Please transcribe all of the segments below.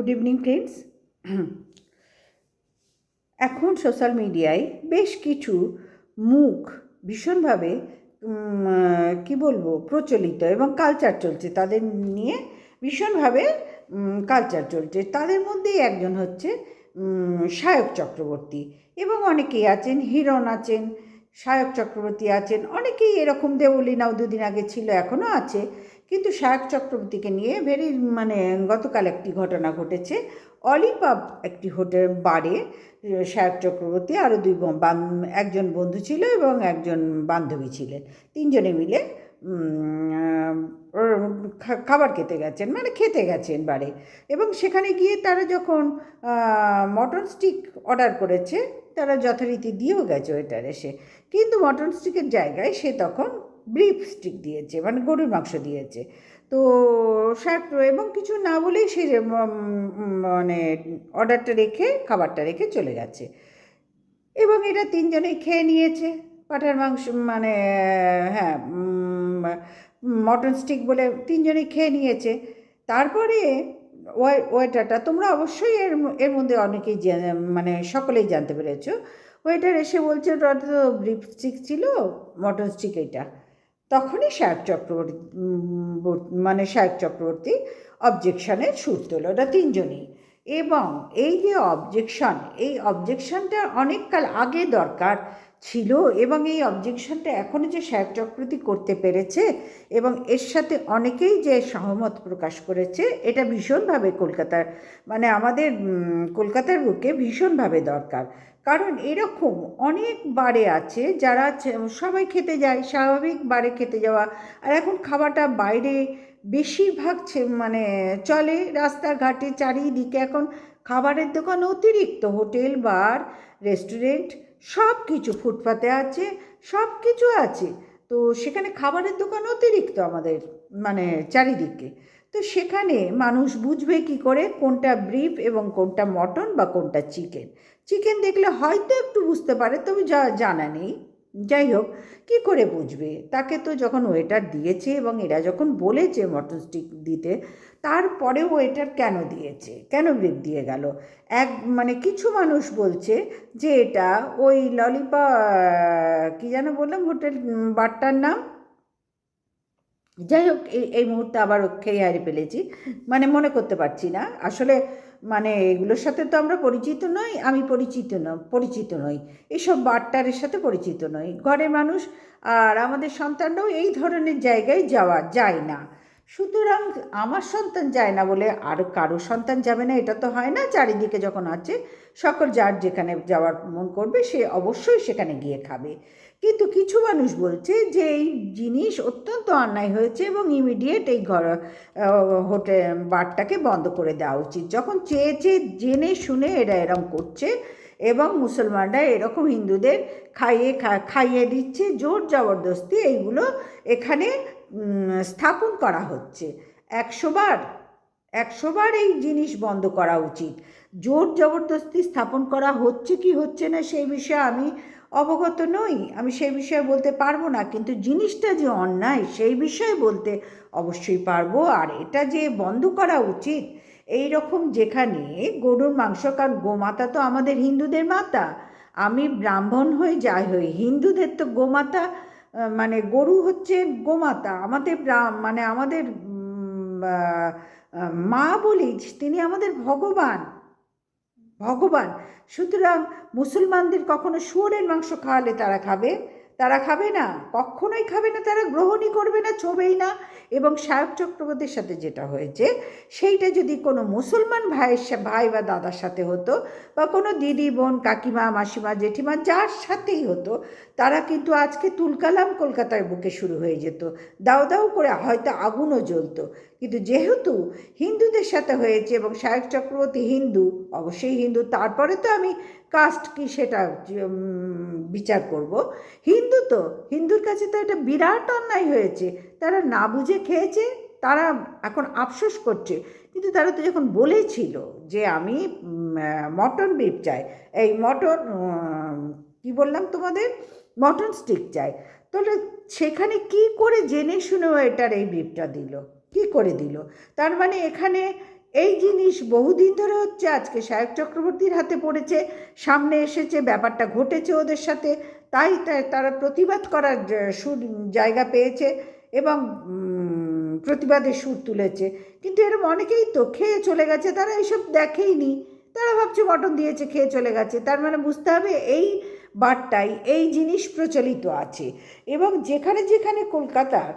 Good evening friends এখন social মিডিয়ায় বেশ কিছু মুখ ভীষণভাবে কি বলব, প্রচলিত এবং কালচার চলছে। তাদের নিয়ে ভীষণভাবে কালচার চলছে। তাদের মধ্যেই একজন হচ্ছে সায়ক চক্রবর্তী এবং অনেকেই আছেন, হিরণ আছেন সায়ক চক্রবর্তী আছেন, অনেকেই এরকম দেবলীনাও দুদিন আগে ছিল এখনও আছে। কিন্তু সায়ক চক্রবর্তীকে নিয়ে ভেরি মানে গতকাল একটি ঘটনা ঘটেছে। অলিপাব একটি হোটেল বারে সায়ক চক্রবর্তী আরও দুই একজন বন্ধু ছিল এবং একজন বান্ধবী ছিলেন। তিনজনে মিলে খাবার খেতে গেছেন মানে খেতে গেছেন বারে। এবং সেখানে গিয়ে তারা যখন মটন স্টিক অর্ডার করেছে, তারা যথারীতি দিয়েও গেছে ওয়েটার এসে কিন্তু মটন স্টিকের জায়গায় সে তখন ব্রিফ স্টিক দিয়েছে মানে গরুর মাংস দিয়েছে। তো শাক এবং কিছু না বলেই সে মানে অর্ডারটা রেখে, খাবারটা রেখে চলে গেছে। এবং এটা তিনজনেই খেয়ে নিয়েছে। পাঠার মাংস মানে হ্যাঁ মটন স্টিক বলে তিনজনেই খেয়ে নিয়েছে। তারপরে ওয়ে ওয়েটারটা, তোমরা অবশ্যই এর এর মধ্যে অনেকেই মানে সকলেই জানতে পেরেছ। ওয়েটার এসে বলছে ওটা তো ব্রিফ স্টিক ছিল, মটন স্টিক এটা তখনই শায়ক চক্রবর্তী মানে শায়ক চক্রবর্তী অবজেকশনের সুর তোলো ওটা তিনজনই। এবং এই যে অবজেকশন, এই অবজেকশনটা অনেককাল আগে দরকার ছিল এবং এই অবজেকশনটা এখনও যে চক্রবর্তী করতে পেরেছে এবং এর সাথে অনেকেই যে সহমত প্রকাশ করেছে, এটা ভীষণভাবে কলকাতার মানে আমাদের কলকাতার বুকে ভীষণভাবে দরকার। কারণ এরকম অনেক বারে আছে যারা সবাই খেতে যায়, স্বাভাবিক বারে খেতে যাওয়া। আর এখন খাবারটা বাইরে বেশিরভাগ মানে চলে রাস্তাঘাটে চারিদিকে। এখন খাবারের দোকান অতিরিক্ত, হোটেল, বার, রেস্টুরেন্ট সব কিছু ফুটপাতে আছে সব কিছু আছে। তো সেখানে খাবারের দোকান অতিরিক্ত আমাদের মানে চারিদিকে। তো সেখানে মানুষ বুঝবে কি করে কোনটা ব্রিফ এবং কোনটা মটন বা কোনটা চিকেন। চিকেন দেখলে হয়তো একটু বুঝতে পারে, তবে যা জানা নেই। যাই হোক, কী করে বুঝবে? তাকে তো যখন ওয়েটার দিয়েছে এবং এরা যখন বলেছে মটন স্টিক দিতে, তারপরেও ওয়েটার কেন দিয়েছে? কেন দিয়ে গেল? এক মানে কিছু মানুষ বলছে যে এটা ওই ললিপা কী যেন বললাম হোটেল বারটার নাম? যাই হোক এই এই মুহূর্তে আবার খেয়ে হারিয়ে ফেলেছি। মানে মনে করতে পারছি না। আসলে মানে এগুলোর সাথে তো আমরা পরিচিত নই, আমি পরিচিত ন পরিচিত নই। এইসব বার্তারের সাথে পরিচিত নই। ঘরের মানুষ আর আমাদের সন্তানরাও এই ধরনের জায়গায় যাওয়া যায় না। সুতরাং আমার সন্তান যায় না বলে আর কারও সন্তান যাবে না, এটা তো হয় না। চারিদিকে যখন আছে, সকল যার যেখানে যাওয়ার মন করবে, সে অবশ্যই সেখানে গিয়ে খাবে। কিন্তু কিছু মানুষ বলছে যে এই জিনিস অত্যন্ত অন্যায় হয়েছে এবং ইমিডিয়েট এই ঘর হোটেল, বারটাকে বন্ধ করে দেওয়া উচিত। যখন চেয়েছে জেনে শুনে এরা এরম করছে এবং মুসলমানরা এরকম হিন্দুদের খাইয়ে খাইয়ে দিচ্ছে, জোর জবরদস্তি এইগুলো এখানে স্থাপন করা হচ্ছে। একশোবার একশোবার এই জিনিস বন্ধ করা উচিত। জোর জবরদস্তি স্থাপন করা হচ্ছে কি হচ্ছে না সেই বিষয়ে আমি অবগত নই, আমি সেই বিষয়ে বলতে পারব না, কিন্তু জিনিসটা যে অন্যায়, সেই বিষয়ে বলতে অবশ্যই পারব। আর এটা যে বন্ধ করা উচিত, এই রকম যেখানে গরুর মাংস কারণ গোমাতা তো আমাদের হিন্দুদের মাতা। আমি ব্রাহ্মণ হয়ে যাই হই, হিন্দুদের তো গোমাতা মানে গরু হচ্ছে গোমাতা। আমাদের মানে আমাদের মা বলি, তিনি আমাদের ভগবান। ভগবান। সুতরাং মুসলমানদের কখনো শুয়োরের মাংস খাওয়ালে তারা খাবে? তারা খাবে না, কখনোই খাবে না, তারা গ্রহণই করবে না, ছোবেই না। এবং সায়ক চক্রবর্তীর সাথে যেটা হয়েছে, সেইটা যদি কোনো মুসলমান ভাইয়ের ভাই বা দাদার সাথে হতো বা কোনো দিদি, বোন, কাকিমা, মাসিমা, জেঠিমা, যার সাথেই হতো, তারা কিন্তু আজকে তুলকালাম কলকাতার বুকে শুরু হয়ে যেত। দাও দাও করে হয়তো আগুনও জ্বলতো। কিন্তু যেহেতু হিন্দুদের সাথে হয়েছে এবং সায়ক চক্রবর্তী হিন্দু, অবশ্যই হিন্দু, তারপরে তো আমি কাস্ট কি সেটা বিচার করব। হিন্দু তো, হিন্দুর কাছে তো এটা বিরাট অন্যায় হয়েছে। তারা না বুঝে খেয়েছে, তারা এখন আফসোস করছে। কিন্তু তারা তো যখন বলেছিল যে আমি মটন বিফ চাই, এই মটন কি বললাম তোমাদের? মটন স্টিক চাই। তাহলে সেখানে কি করে জেনে শুনেও এটার এই বিফটা দিল? কি করে দিল? তার মানে এখানে এই জিনিস বহুদিন ধরে হচ্ছে, আজকে সায়ক চক্রবর্তীর হাতে পড়েছে, সামনে এসেছে, ব্যাপারটা ঘটেছে ওদের সাথে, তাই তারা প্রতিবাদ করার সুর, জায়গা পেয়েছে এবং প্রতিবাদের সুর তুলেছে। কিন্তু এরকম অনেকেই তো খেয়ে চলে গেছে, তারা এইসব দেখেইনি। তারা ভাবছে মটন দিয়েছে, খেয়ে চলে গেছে। তার মানে বুঝতে হবে এই বারটাই এই জিনিস প্রচলিত আছে এবং যেখানে যেখানে কলকাতার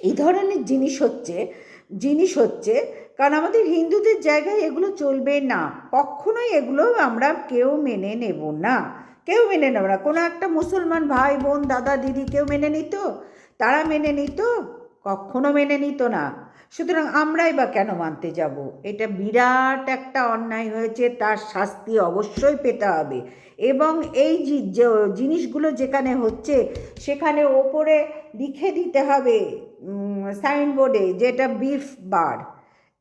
এই ধরনের জিনিস হচ্ছে জিনিস হচ্ছে কারণ আমাদের হিন্দুদের জায়গায় এগুলো চলবে না। কখনোই এগুলো আমরা কেউ মেনে নেব না। কেউ মেনে নেব না। কোনো একটা মুসলমান ভাই, বোন, দাদা, দিদি কেউ মেনে নিত? তারা মেনে নিত? কখনো মেনে নিত না। সুতরাং আমরাই বা কেন মানতে যাব? এটা বিরাট একটা অন্যায় হয়েছে, তার শাস্তি অবশ্যই পেতে হবে। এবং এই জিনিসগুলো যেখানে হচ্ছে, সেখানে ওপরে লিখে দিতে হবে সাইনবোর্ডে, যেটা বিফ বার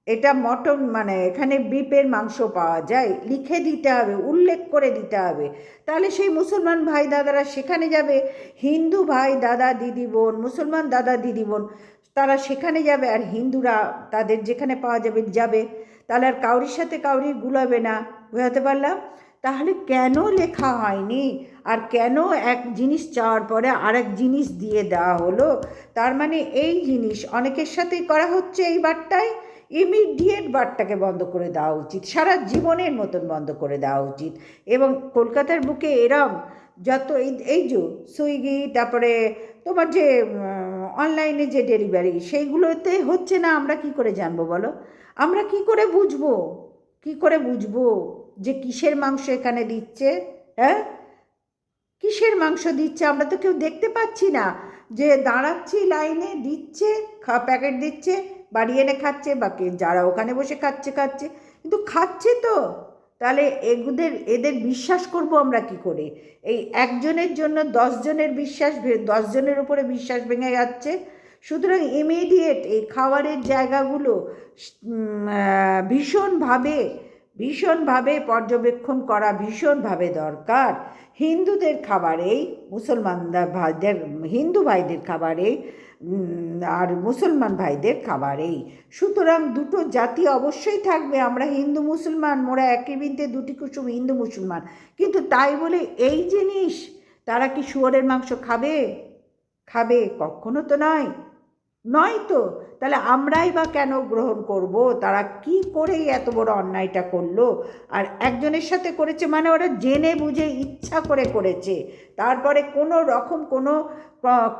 এটা মটন মানে এখানে বিপের মাংস পাওয়া যায়। লিখে দিতে হবে, উল্লেখ করে দিতে হবে। তাহলে সেই মুসলমান ভাই দাদারা সেখানে যাবে। হিন্দু ভাই দাদা, দিদি বোন, মুসলমান দাদা, দিদি বোন, তারা সেখানে যাবে আর হিন্দুরা তাদের যেখানে পাওয়া যাবে যাবে। তাহলে আর কাউরির সাথে কাউরি গুলাবে না, বোঝাতে পারলাম? তাহলে কেন লেখা হয়নি? আর কেন এক জিনিস চাওয়ার পরে আরেক জিনিস দিয়ে দেওয়া হলো? তার মানে এই জিনিস, অনেকের সাথেই করা হচ্ছে এই বারটায় ইমিডিয়েট বারটাকে বন্ধ করে দেওয়া উচিত। সারা জীবনের মতন বন্ধ করে দেওয়া উচিত। এবং কলকাতার বুকে এরম যত এই এই যে সুইগি, তারপরে তোমার যে অনলাইনে যে ডেলিভারি, সেইগুলোতে হচ্ছে না আমরা কি করে জানব বলো? আমরা কি করে বুঝব? কি করে বুঝব যে কিসের মাংস এখানে দিচ্ছে হ্যাঁ? কিসের মাংস দিচ্ছে আমরা তো কেউ দেখতে পাচ্ছি না। যে দাঁড়াচ্ছি লাইনে, দিচ্ছে, খা, প্যাকেট দিচ্ছে বাড়ি এনে খাচ্ছে বা কে, যারা ওখানে বসে খাচ্ছে খাচ্ছে। কিন্তু খাচ্ছে তো। তাহলে এগুদের, এদের বিশ্বাস করব আমরা কি করে? এই একজনের জন্য দশজনের বিশ্বাস দশজনের উপরে বিশ্বাস ভেঙে যাচ্ছে। সুতরাং ইমিডিয়েট এই খাবারের জায়গাগুলো ভীষণভাবে ভীষণভাবে পর্যবেক্ষণ করা ভীষণভাবে দরকার। হিন্দুদের খাবারেই, মুসলমানদের ভাইদের, হিন্দু ভাইদের খাবারেই আর মুসলমান ভাইদের খাবার এই সুতরাং দুটো জাতি অবশ্যই থাকবে। আমরা হিন্দু মুসলমান, মোরা একই বিনতে দুটি কুসুম হিন্দু মুসলমান। কিন্তু তাই বলে এই জিনিস, তারা কি শুয়োরের মাংস খাবে? খাবে? কখনো তো নয়। নয় তো? তাহলে আমরাই বা কেন গ্রহণ করব? তারা কি করে এত বড় অন্যায়টা করল? আর একজনের সাথে করেছে মানে ওরা জেনে বুঝে ইচ্ছা করে করেছে। তারপরে কোনো রকম কোনো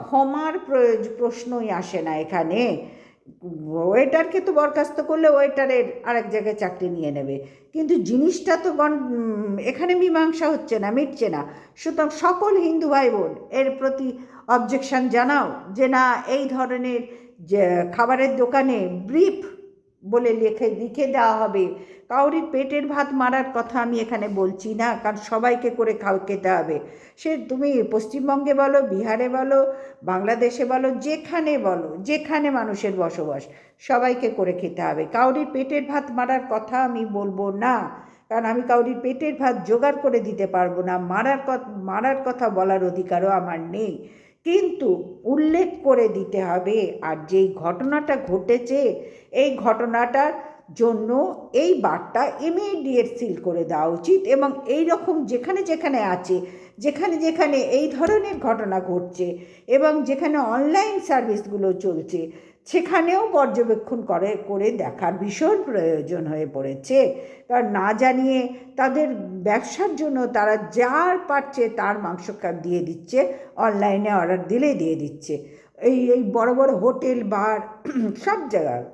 ক্ষমার প্রয়োজ- প্রশ্নই আসে না এখানে। ওয়েটারকে তো বরখাস্ত করলে ওয়েটারের আরেক জায়গায় চাকরি নিয়ে নেবে। কিন্তু জিনিসটা তো গণ এখানে মীমাংসা হচ্ছে না, মিটছে না। সুতরাং সকল হিন্দু ভাই বোন এর প্রতি অবজেকশন জানাও যে না, এই ধরনের খাবারের দোকানে ব্রিফ বলে লিখে লিখে দেওয়া হবে। কাউরির পেটের ভাত মারার কথা আমি এখানে বলছি না, কারণ সবাইকে করে খাও, খেতে হবে। সে তুমি পশ্চিমবঙ্গে বলো, বিহারে বলো, বাংলাদেশে বলো, যেখানে বলো, যেখানে মানুষের বসবাস, সবাইকে করে খেতে হবে। কাউরির পেটের ভাত মারার কথা আমি বলব না, কারণ আমি কাউরির পেটের ভাত জোগাড় করে দিতে পারব না। মারার কথা মারার কথা বলার অধিকারও আমার নেই। কিন্তু উল্লেখ করে দিতে হবে আর যেই ঘটনাটা ঘটেছে, এই ঘটনাটার জন্য এই বার্তা ইমিডিয়েট সিল করে দেওয়া উচিত এবং এই রকম যেখানে যেখানে আছে, যেখানে যেখানে এই ধরনের ঘটনা ঘটছে এবং যেখানে অনলাইন সার্ভিসগুলো চলছে সেখানেও পর্যবেক্ষণ করে করে দেখার ভীষণ প্রয়োজন হয়ে পড়েছে। কারণ না জানিয়ে তাদের ব্যবসার জন্য তারা যার পারছে তার মাংস দিয়ে দিচ্ছে, অনলাইনে অর্ডার দিলেই দিয়ে দিচ্ছে। এই এই বড় বড় হোটেল, বার, সব জায়গায়,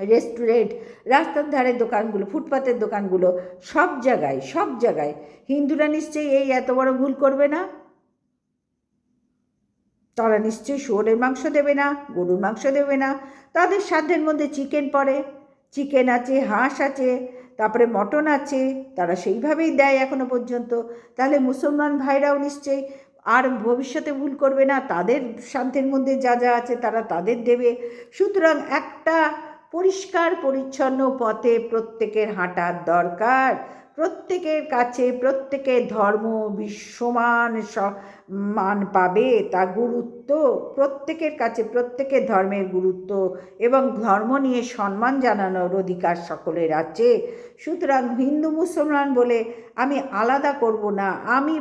রেস্টুরেন্ট, রাস্তার ধারে দোকানগুলো, ফুটপাতের দোকানগুলো, সব জায়গায় সব জায়গায়। হিন্দুরা নিশ্চয়ই এই এত বড় ভুল করবে না? তারা নিশ্চয়ই শুয়োরের মাংস দেবে না, গরুর মাংস দেবে না। তাদের সাধ্যের মধ্যে চিকেন পড়ে। চিকেন আছে, হাঁস আছে, তারপরে মটন আছে, তারা সেইভাবেই দেয় এখনও পর্যন্ত। তাহলে মুসলমান ভাইরাও নিশ্চয়ই আর ভবিষ্যতে ভুল করবে না, তাদের সাধ্যের মধ্যে যা যা আছে তারা তাদের দেবে। সুতরাং একটা পরিষ্কার, পরিচ্ছন্ন পথে প্রত্যেকের হাঁটার দরকার। প্রত্যেকের কাছে প্রত্যেকের ধর্ম সমান মান পাবে তা গুরুত্ব। প্রত্যেকের কাছে প্রত্যেকের ধর্মের গুরুত্ব এবং ধর্ম নিয়ে সম্মান জানানোর অধিকার সকলের আছে। সুতরাং হিন্দু মুসলমান বলে আমি আলাদা করব না। আমি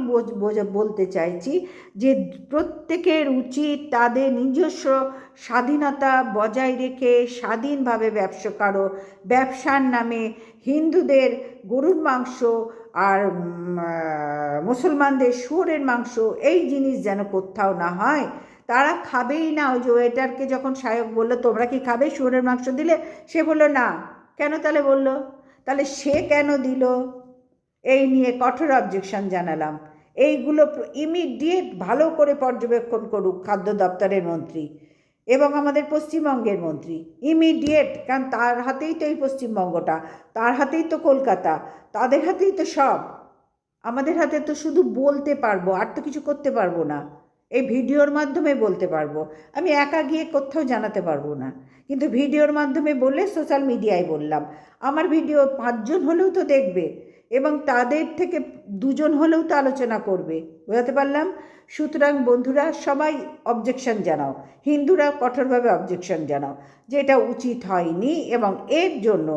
বলতে চাইছি যে প্রত্যেকের উচিত তাদের নিজস্ব স্বাধীনতা বজায় রেখে স্বাধীনভাবে ব্যবসা করো। ব্যবসার নামে হিন্দুদের গরুর মাংস আর মুসলমানদের শুয়োরের মাংস, এই জিনিস যেন কোথাও না হয়। তারা খাবেই না। ওই যে ওয়েটারকে যখন সায়ক বলল, তোমরা কি খাবে শুয়োরের মাংস দিলে? সে বলল, না। কেন তাহলে বলল? তাহলে সে কেন দিল? এই নিয়ে কঠোর অবজেকশন জানালাম। এইগুলো ইমিডিয়েট ভালো করে পর্যবেক্ষণ করুক খাদ্য দপ্তরের মন্ত্রী। এবং আমাদের পশ্চিমবঙ্গের মন্ত্রী। ইমিডিয়েট কারণ তার হাতেই তো এই পশ্চিমবঙ্গটা, তার হাতেই তো কলকাতা, তাদের হাতেই তো সব। আমাদের হাতে তো শুধু বলতে পারব, আর তো কিছু করতে পারব না। এই ভিডিওর মাধ্যমে বলতে পারব। আমি একা গিয়ে কোথাও জানাতে পারব না। কিন্তু ভিডিওর মাধ্যমে বলে সোশ্যাল মিডিয়ায় বললাম। আমার ভিডিও পাঁচজন হলেও তো দেখবে এবং তাদের থেকে দুজন হলেও তো আলোচনা করবে। বোঝাতে পারলাম? সুতরাং বন্ধুরা, সবাই অবজেকশন জানাও। হিন্দুরা কঠোরভাবে অবজেকশন জানাও যে এটা উচিত হয়নি এবং এর জন্য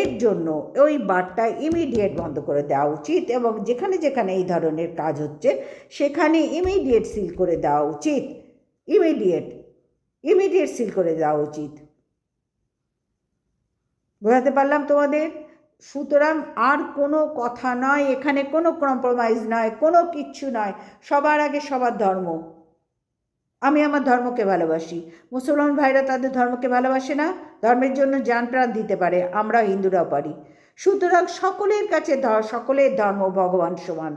এর জন্য ওই বার্তা ইমিডিয়েট বন্ধ করে দেওয়া উচিত এবং যেখানে যেখানে এই ধরনের কাজ হচ্ছে, সেখানে ইমিডিয়েট সিল করে দেওয়া উচিত। ইমিডিয়েট ইমিডিয়েট সিল করে দেওয়া উচিত। বোঝাতে পারলাম তোমাদের? সুতরাং আর কোনো কথা নয়, এখানে কোনো কম্প্রোমাইজ নয়, কোনো কিচ্ছু নয়। সবার আগে সবার ধর্ম। আমি আমার ধর্মকে ভালোবাসি। মুসলমান ভাইরা তাদের ধর্মকে ভালোবাসে না? ধর্মের জন্য যান প্রাণ দিতে পারে আমরা হিন্দুরাও পারি। সুতরাং সকলের কাছে সকলের ধর্ম ভগবান সমান।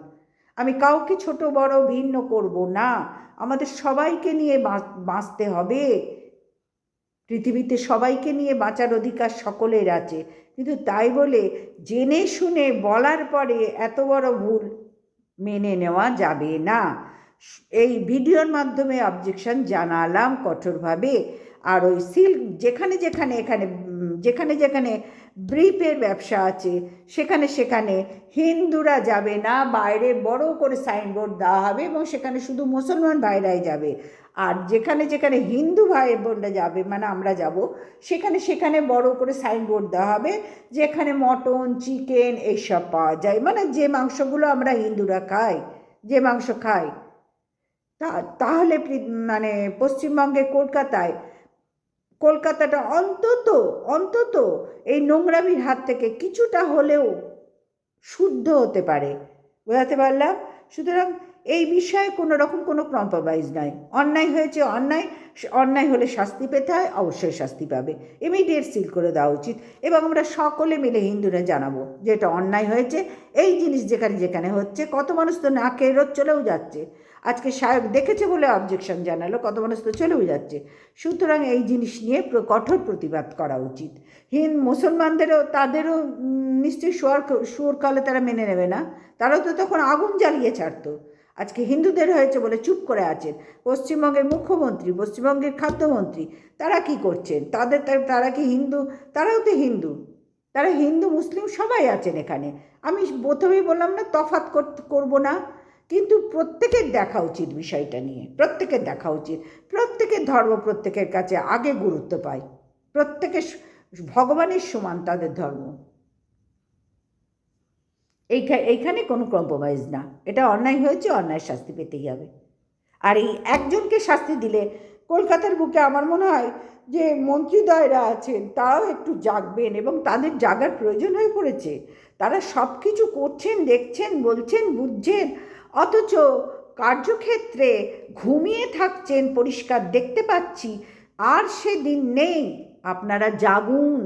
আমি কাউকে ছোট, বড়, ভিন্ন করব না। আমাদের সবাইকে নিয়ে বাঁচ- বাঁচতে হবে। পৃথিবীতে সবাইকে নিয়ে বাঁচার অধিকার সকলের আছে। কিন্তু তাই বলে জেনে শুনে বলার পরে এত বড় ভুল মেনে নেওয়া যাবে না। এই ভিডিওর মাধ্যমে অবজেকশন জানালাম কঠোরভাবে। আর ওই সিল্ক যেখানে যেখানে এখানে যেখানে যেখানে ব্রিপের ব্যবসা আছে। সেখানে সেখানে হিন্দুরা যাবে না, বাইরে বড় করে সাইনবোর্ড দেওয়া হবে এবং সেখানে শুধু মুসলমান ভাইরাই যাবে। আর যেখানে যেখানে হিন্দু ভাই বোনরা যাবে মানে আমরা যাব, সেখানে সেখানে বড় করে সাইনবোর্ড দেওয়া হবে, যেখানে মটন, চিকেন এইসব পাওয়া যায়। মানে যে মাংসগুলো আমরা হিন্দুরা খাই, যে মাংস খাই, তা, তাহলে মানে পশ্চিমবঙ্গে কলকাতায় কলকাতাটা অন্তত অন্তত এই নোংরামির হাত থেকে কিছুটা হলেও শুদ্ধ হতে পারে। বোঝাতে পারলাম? সুতরাং এই বিষয়ে কোনো রকম কোনো কম্প্রোমাইজ নয় অন্যায় হয়েছে অন্যায় অন্যায় হলে শাস্তি পেতে হয়, অবশ্যই শাস্তি পাবে। ইমিডিয়েট সিল করে দেওয়া উচিত। এবং আমরা সকলে মিলে হিন্দুরা জানাব যে এটা অন্যায় হয়েছে। এই জিনিস যেখানে যেখানে হচ্ছে, কত মানুষ তো না খেয়ে রোজ চলেও যাচ্ছে। আজকে সায়ক দেখেছে বলে অবজেকশন জানালো, কত মানুষ তো চলেও যাচ্ছে। সুতরাং এই জিনিস নিয়ে কঠোর প্রতিবাদ করা উচিত। হিন মুসলমানদেরও, তাদেরও নিশ্চয়ই শোয়ার সুর কালে তারা মেনে নেবে না। তারাও তো তখন আগুন জ্বালিয়ে ছাড়তো। আজকে হিন্দুদের হয়েছে বলে চুপ করে আছেন পশ্চিমবঙ্গের মুখ্যমন্ত্রী, পশ্চিমবঙ্গের খাদ্যমন্ত্রী, তারা কি করছেন? তাদের তারা কি হিন্দু? তারাও তো হিন্দু। তারা হিন্দু, মুসলিম সবাই আছেন এখানে। আমি প্রথমেই বললাম না তফাত কর- করব না। কিন্তু প্রত্যেকের দেখা উচিত বিষয়টা নিয়ে, প্রত্যেকের দেখা উচিত। প্রত্যেকের ধর্ম প্রত্যেকের কাছে আগে গুরুত্ব পায়। প্রত্যেকের ভগবানের সমান তাদের ধর্ম। এইখা, এইখানে কোনো কম্প্রোমাইজ না। এটা অন্যায় হয়েছে, অন্যায় শাস্তি পেতেই হবে। আর এই একজনকে শাস্তি দিলে কলকাতার বুকে আমার মনে হয় যে মন্ত্রীদ্বয়রা আছেন, তারাও একটু জাগবেন এবং তাদের জাগার প্রয়োজন হয়ে পড়েছে। তারা সব কিছু করছেন, দেখছেন, বলছেন, বুঝছেন, অথচ কার্যক্ষেত্রে ঘুমিয়ে থাকছেন, পরিষ্কার দেখতে পাচ্ছি, আর সেদিন নেই। আপনারা জাগুন।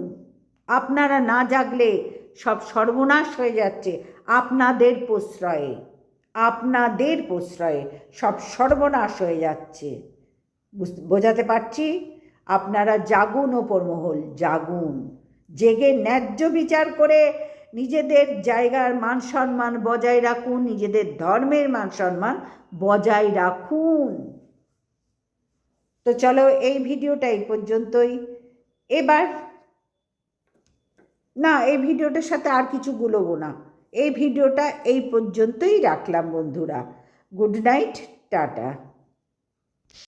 আপনারা না জাগলে সব সর্বনাশ হয়ে যাচ্ছে। আপনাদের প্রশ্রয়ে আপনাদের প্রশ্রয়ে সব সর্বনাশ হয়ে যাচ্ছে। বুঝ- বোঝাতে পারছি? আপনারা জাগুন ওপর মহল, জাগুন। জেগে ন্যায্য বিচার করে নিজেদের জায়গার মান সম্মান বজায় রাখুন, নিজেদের ধর্মের মান সম্মান বজায় রাখুন। তো চলো এই ভিডিওটা এই পর্যন্তই। এবার না, এই ভিডিওটার সাথে আর কিছু গুলোবো না। এই ভিডিওটা এই পর্যন্তই রাখলাম বন্ধুরা। Good night, tata.